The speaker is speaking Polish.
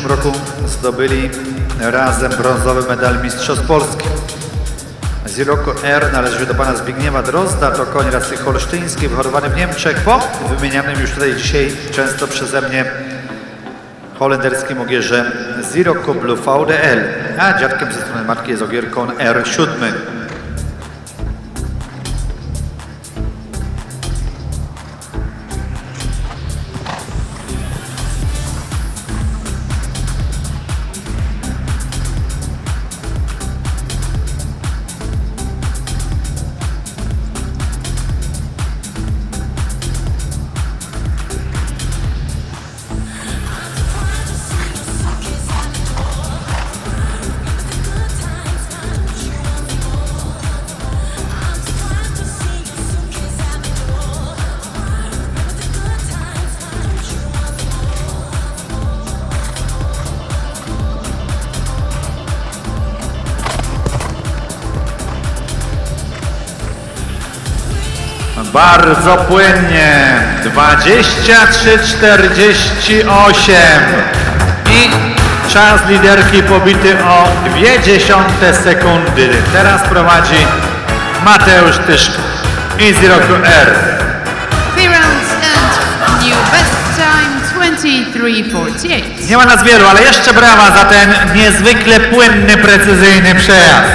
zeszłym roku zdobyli razem brązowy medal Mistrzostw Polski. Ziroko R należy do pana Zbigniewa Drozda, to koń rasy holsztyńskiej, wyhodowany w Niemczech po wymienianym już tutaj dzisiaj często przeze mnie holenderskim ogierze Ziroko Blue VDL, a dziadkiem ze strony matki jest ogier kon R7. Bardzo płynnie. 23-48. I czas liderki pobity o 0,2 sekundy. Teraz prowadzi Mateusz Tyszko i Ziroko R. Three rounds and new best time 23.48. Nie ma nas wielu, ale jeszcze brawa za ten niezwykle płynny, precyzyjny przejazd.